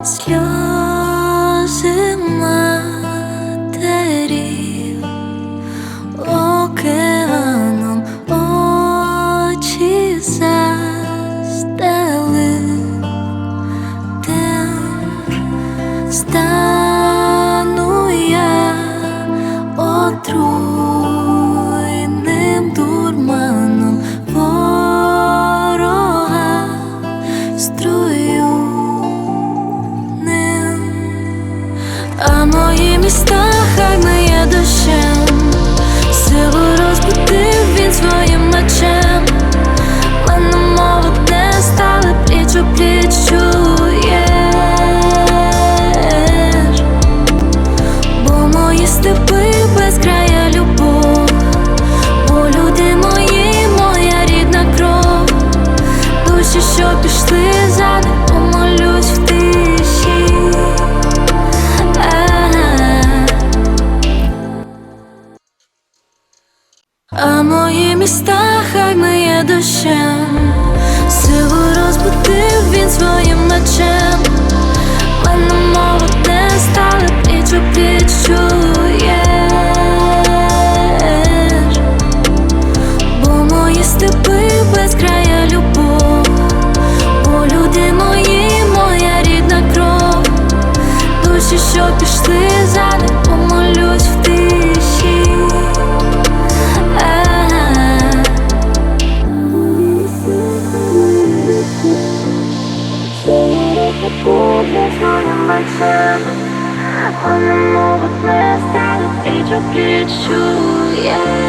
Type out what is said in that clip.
Сльози а мої міста хай миє дощем, силу розбудив він своїм мечем. Мене мова не стали пліч у пліч чуєш, бо мої степи без края любов, бо люди мої, моя рідна кров, душі, що пішли за пішли за ним, помолюсь в тиші. Вони можуть не стали пліч у пліч чуєш